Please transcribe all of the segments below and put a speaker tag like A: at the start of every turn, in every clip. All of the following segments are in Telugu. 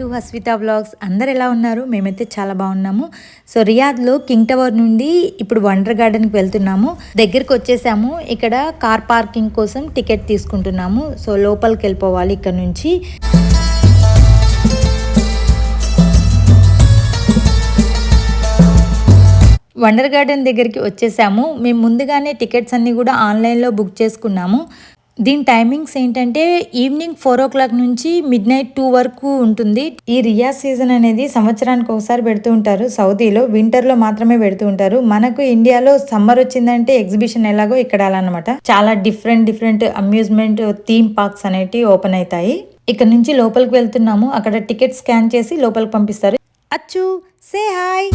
A: To Haswitha blogs. అందరు ఎలా ఉన్నారు? మేమైతే చాలా బాగున్నాము. సో రియాద్లో కింగ్ టవర్ నుండి ఇప్పుడు వండర్ గార్డెన్కి వెళ్తున్నాము. దగ్గరికి వచ్చేసాము. ఇక్కడ కార్ పార్కింగ్ కోసం టికెట్ తీసుకుంటున్నాము. సో లోపలికి వెళ్ళిపోవాలి ఇక్కడ నుంచి. వండర్ గార్డెన్ దగ్గరికి వచ్చేసాము. మేము ముందుగానే టికెట్స్ అన్నీ కూడా ఆన్లైన్లో బుక్ చేసుకున్నాము. దీని టైమింగ్స్ ఏంటంటే ఈవినింగ్ ఫోర్ ఓ క్లాక్ నుంచి మిడ్ నైట్ టూ వరకు ఉంటుంది. ఈ రియా సీజన్ అనేది సంవత్సరానికి ఒకసారి పెడుతూ ఉంటారు. సౌదీలో వింటర్లో మాత్రమే పెడుతూ ఉంటారు. మనకు ఇండియాలో సమ్మర్ వచ్చిందంటే ఎగ్జిబిషన్ ఎలాగో ఇక్కడ అలా అనమాట చాలా different different amusement theme parks అనేటివి ఓపెన్ అవుతాయి. ఇక్కడ నుంచి లోపలికి వెళ్తున్నాము. అక్కడ టికెట్ స్కాన్ చేసి లోపలికి పంపిస్తారు. అచ్చు సే హాయ్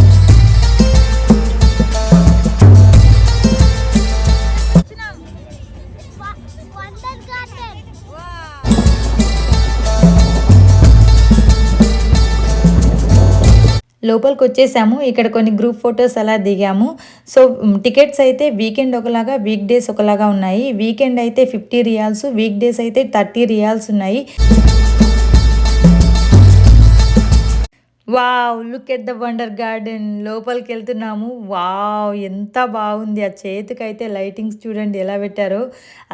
A: లోపలికి వచ్చేసాము ఇక్కడ కొన్ని గ్రూప్ ఫొటోస్ అలా దిగాము. సో టికెట్స్ అయితే వీకెండ్ ఒకలాగా వీక్ డేస్ ఒకలాగా ఉన్నాయి. వీకెండ్ అయితే ఫిఫ్టీ రియాల్స్ వీక్ డేస్ అయితే థర్టీ రియాల్స్ ఉన్నాయి. Wow look at the wonder garden లోపలికి వెళ్తున్నాము. వావ్ ఎంత బాగుంది. ఆ చేతికైతే లైటింగ్స్ చూడండి ఎలా పెట్టారో.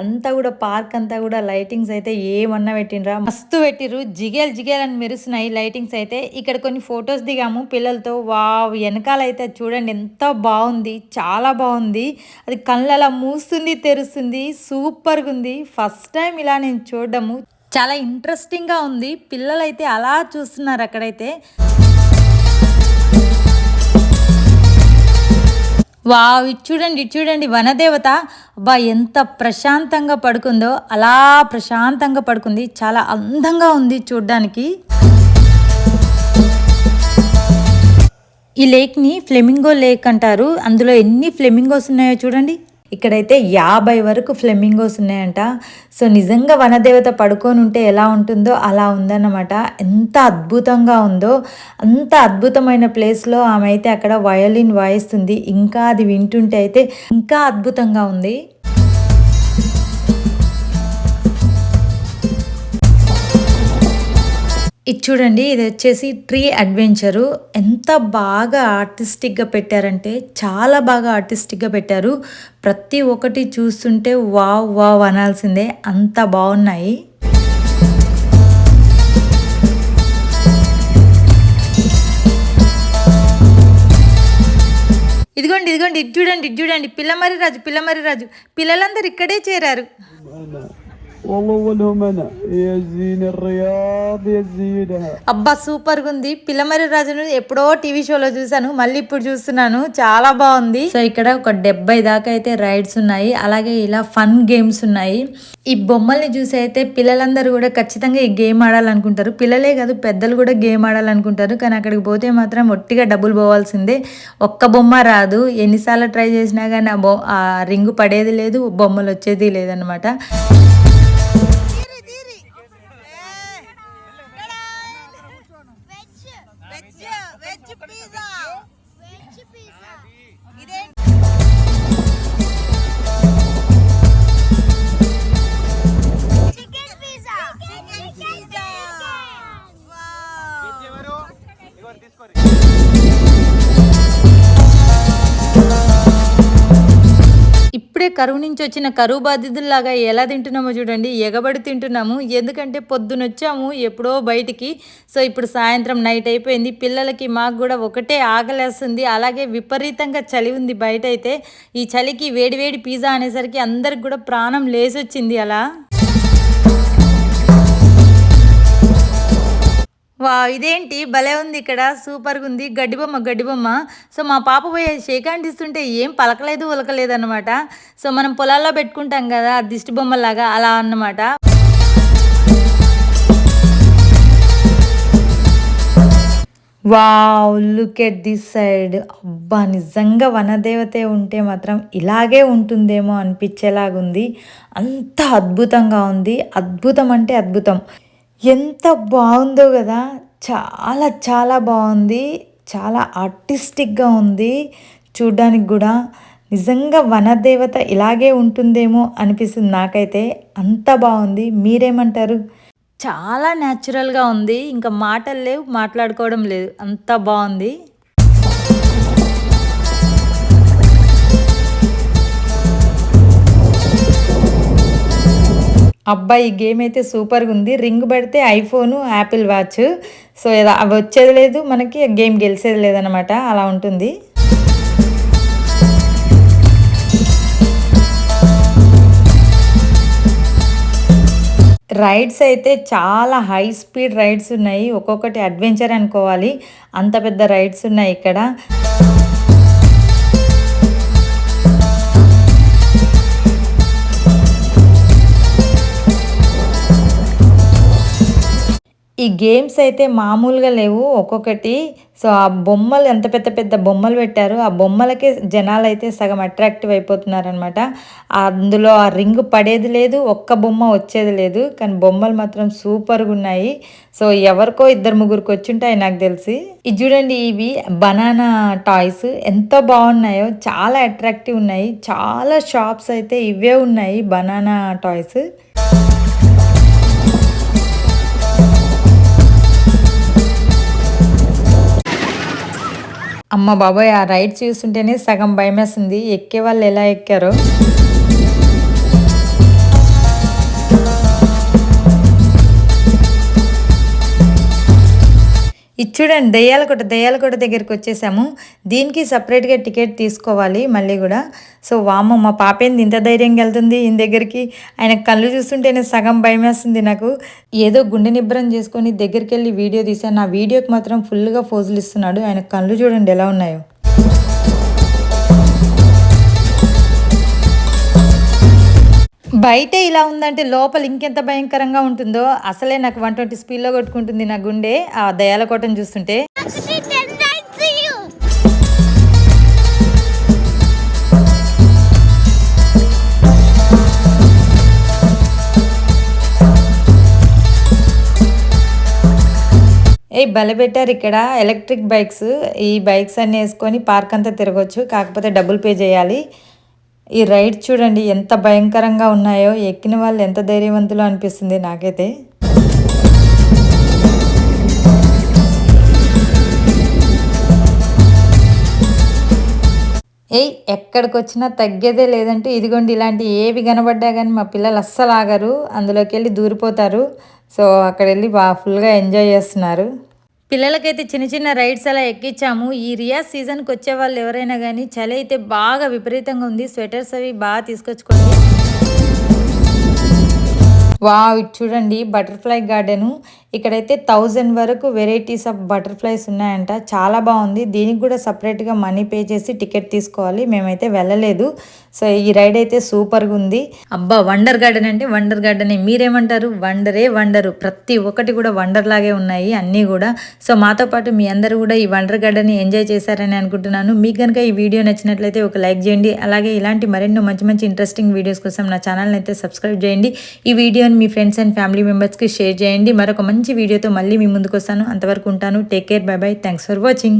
A: అంతా కూడా పార్క్ అంతా కూడా లైటింగ్స్ అయితే ఏమన్నా పెట్టినరా మస్తు పెట్టిర్రు. జిగేల్ జిగేల్ అని మెరుస్తున్నాయి లైటింగ్స్ అయితే. ఇక్కడ కొన్ని ఫొటోస్ దిగాము పిల్లలతో. వావ్ వెనకాల అయితే చూడండి ఎంత బాగుంది. చాలా బాగుంది. అది కళ్ళలా మూస్తుంది తెరుస్తుంది. సూపర్గా ఉంది. ఫస్ట్ టైం ఇలా నేను చూడడము. చాలా ఇంట్రెస్టింగ్గా ఉంది. పిల్లలైతే అలా చూస్తున్నారు అక్కడైతే. వావ్ చూడండి చూడండి వనదేవత. బా ఎంత ప్రశాంతంగా పడుకుందో అలా ప్రశాంతంగా పడుకుంది. చాలా అందంగా ఉంది చూడ్డానికి. ఈ లేక్ని ఫ్లెమింగో లేక్ అంటారు. అందులో ఎన్ని ఫ్లెమింగోస్ ఉన్నాయో చూడండి. ఇక్కడైతే యాభై వరకు ఫ్లెమింగోస్ ఉన్నాయంట. సో నిజంగా వనదేవత పడుకొని ఉంటే ఎలా ఉంటుందో అలా ఉందన్నమాట. ఎంత అద్భుతంగా ఉందో అంత అద్భుతమైన ప్లేస్లో ఆమె అయితే అక్కడ వయోలిన్ వాయిస్తుంది. ఇంకా అది వింటుంటే అయితే ఇంకా అద్భుతంగా ఉంది. ఇది చూడండి ఇది వచ్చేసి ట్రీ అడ్వెంచరు. ఎంత బాగా ఆర్టిస్టిక్గా పెట్టారంటే చాలా బాగా ఆర్టిస్టిక్గా పెట్టారు. ప్రతి ఒక్కటి చూస్తుంటే వావ్ వావ్ అనాల్సిందే. అంత బాగున్నాయి. ఇదిగోండి ఇదిగోండి ఇది చూడండి ఇది చూడండి. పిల్లమరి రాజు పిల్లమరి రాజు. పిల్లలందరూ ఇక్కడే చేరారు.
B: والله اولهم انا يا زين الرياض يا زينها
A: అబ్బా సూపర్ గా ఉంది పిల్లమరి రాజును ఎప్పుడో టీవీ షోలో చూసాను మళ్ళీ ఇప్పుడు చూస్తున్నాను చాలా బాగుంది సో ఇక్కడ ఒక డెబ్బై దాకా అయితే రైడ్స్ ఉన్నాయి అలాగే ఇలా ఫన్ గేమ్స్ ఉన్నాయి ఈ బొమ్మల్ని చూసి అయితే పిల్లలందరూ కూడా ఖచ్చితంగా ఈ గేమ్ ఆడాలనుకుంటారు పిల్లలే కాదు పెద్దలు కూడా గేమ్ ఆడాలనుకుంటారు కానీ అక్కడికి పోతే మాత్రం ఒట్టిగా డబ్బులు పోవాల్సిందే ఒక్క బొమ్మ రాదు ఎన్నిసార్లు ట్రై చేసినా కానీ ఆ బొ ఆ రింగు పడేది లేదు బొమ్మలు వచ్చేది లేదనమాట కరువు నుంచి వచ్చిన కరువు బాధితుల్లాగా ఎలా తింటున్నామో చూడండి. ఎగబడి తింటున్నాము. ఎందుకంటే పొద్దునొచ్చాము ఎప్పుడో బయటికి. సో ఇప్పుడు సాయంత్రం నైట్ అయిపోయింది. పిల్లలకి మాకు కూడా ఒకటే ఆకలేస్తుంది. అలాగే విపరీతంగా చలి ఉంది బయట అయితే ఈ చలికి వేడివేడి పిజ్జా అనేసరికి అందరికి కూడా ప్రాణం లేసొచ్చింది అలా. వా ఇదేంటి? భలే ఉంది ఇక్కడ. సూపర్గా ఉంది. గడ్డి బొమ్మ గడ్డి బొమ్మ. సో మా పాప పోయి షేక్ హ్యాండ్ ఇస్తుంటే ఏం పలకలేదు ఉలకలేదు అనమాట సో మనం పొలాల్లో పెట్టుకుంటాం కదా ఆ దిష్టి బొమ్మలాగా అలా అన్నమాట. Wow look at this side అబ్బా నిజంగా వనదేవతే ఉంటే మాత్రం ఇలాగే ఉంటుందేమో అనిపించేలాగుంది. అంత అద్భుతంగా ఉంది. అద్భుతం అంటే అద్భుతం. ఎంత బాగుందో కదా. చాలా చాలా బాగుంది. చాలా ఆర్టిస్టిక్గా ఉంది. చూడ్డానికి కూడా నిజంగా వనదేవత ఇలాగే ఉంటుందేమో అనిపిస్తుంది నాకైతే. అంత బాగుంది. మీరేమంటారు? చాలా న్యాచురల్గా ఉంది. ఇంకా మాటలు లేవు మాట్లాడుకోవడం లేదు. అంత బాగుంది. అబ్బాయి ఈ గేమ్ అయితే సూపర్గా ఉంది. రింగ్ పడితే ఐఫోను యాపిల్ వాచ్. సో అవి వచ్చేది లేదు మనకి గేమ్ గెలిచేది లేదనమాట అలా ఉంటుంది. రైడ్స్ అయితే చాలా హై స్పీడ్ రైడ్స్ ఉన్నాయి. ఒక్కొక్కటి అడ్వెంచర్ అనుకోవాలి. అంత పెద్ద రైడ్స్ ఉన్నాయి ఇక్కడ. ఈ గేమ్స్ అయితే మామూలుగా లేవు ఒక్కొక్కటి. సో ఆ బొమ్మలు ఎంత పెద్ద పెద్ద బొమ్మలు పెట్టారు ఆ బొమ్మలకే జనాలు అయితే సగం అట్రాక్టివ్ అయిపోతున్నారనమాట అందులో ఆ రింగ్ పడేది లేదు ఒక్క బొమ్మ వచ్చేది లేదు. కానీ బొమ్మలు మాత్రం సూపర్గా ఉన్నాయి. సో ఎవరికో ఇద్దరు ముగ్గురికి వచ్చింటాయి నాకు తెలిసి. ఇది చూడండి ఇవి బనానా టాయ్స్. ఎంత బాగున్నాయో చాలా అట్రాక్టివ్ ఉన్నాయి. చాలా షాప్స్ అయితే ఇవే ఉన్నాయి బనానా టాయ్స్. అమ్మ బాబోయ్ ఆ రైడ్ చూస్తుంటేనే సగం భయమేసింది. ఎక్కే వాళ్ళు ఎలా ఎక్కారో? చూడండి దయ్యాలకోట దయ్యాలకోట దగ్గరికి వచ్చేసాము. దీనికి సపరేట్గా టికెట్ తీసుకోవాలి మళ్ళీ కూడా. సో వామ్మ మా పాప ఏంది ఇంత ధైర్యంగా వెళ్తుంది ఈయన దగ్గరికి. ఆయన కళ్ళు చూస్తుంటేనే సగం భయం వేస్తుంది నాకు. ఏదో గుండె నిబ్బరం చేసుకొని దగ్గరికి వెళ్ళి వీడియో తీసాను నా వీడియోకి మాత్రం ఫుల్గా ఫోజులు ఇస్తున్నాడు. ఆయన కళ్ళు చూడండి ఎలా ఉన్నాయో. బయట ఇలా ఉందంటే లోపల ఇంకెంత భయంకరంగా ఉంటుందో? అసలే నాకు వన్ ట్వంటీ స్పీడ్లో కొట్టుకుంటుంది నా గుండె ఆ దయాల కోటను చూస్తుంటే. ఏ బల పెట్టారు ఇక్కడ ఎలక్ట్రిక్ బైక్స్. ఈ బైక్స్ అన్ని వేసుకొని పార్క్ అంతా తిరగచ్చు కాకపోతే డబ్బులు పే చేయాలి. ఈ రైడ్ చూడండి ఎంత భయంకరంగా ఉన్నాయో ఎక్కిన వాళ్ళు ఎంత ధైర్యవంతులు అనిపిస్తుంది నాకైతే. ఏయ్ ఎక్కడికి వచ్చినా తగ్గేదే లేదంటే ఇదిగోండి ఇలాంటి ఏవి కనబడ్డా కానీ మా పిల్లలు అస్సలు ఆగరు. అందులోకి వెళ్ళి దూరిపోతారు. సో అక్కడ వెళ్ళి బాగా ఫుల్గా ఎంజాయ్ చేస్తున్నారు. పిల్లలకైతే చిన్న చిన్న రైడ్స్ అలా ఎక్కించాము. ఈ రియాజ్ సీజన్కి వచ్చే వాళ్ళు ఎవరైనా కానీ చలి అయితే బాగా విపరీతంగా ఉంది. స్వెటర్స్ అవి బాగా తీసుకొచ్చుకోండి. వావ్ చూడండి బటర్ఫ్లై గార్డెను. ఇక్కడైతే థౌజండ్ వరకు వెరైటీస్ ఆఫ్ బటర్ఫ్లైస్ ఉన్నాయంట. చాలా బాగుంది. దీనికి కూడా సపరేట్గా మనీ పే చేసి టికెట్ తీసుకోవాలి. మేమైతే వెళ్ళలేదు. సో ఈ రైడ్ అయితే సూపర్గా ఉంది. అబ్బా వండర్ గార్డెన్ అంటే వండర్ గార్డెన్. మీరేమంటారు? వండరే వండరు. ప్రతి ఒక్కటి కూడా వండర్ లాగే ఉన్నాయి అన్నీ కూడా. సో మాతో పాటు మీ అందరూ కూడా ఈ వండర్ గార్డెన్ ఎంజాయ్ చేశారని అనుకుంటున్నాను. మీకు కనుక ఈ వీడియో నచ్చినట్లయితే ఒక లైక్ చేయండి. అలాగే ఇలాంటి మరెన్నో మంచి మంచి ఇంట్రెస్టింగ్ వీడియోస్ కోసం నా ఛానల్ని అయితే సబ్స్క్రైబ్ చేయండి. ఈ వీడియో వీడియోని మీ ఫ్రెండ్స్ అండ్ ఫ్యామిలీ మెంబర్స్కి షేర్ చేయండి. మరొక మంచి వీడియోతో మళ్ళీ మీ ముందుకు వస్తాను అంతవరకు ఉంటాను. Take care. Bye bye. Thanks for watching.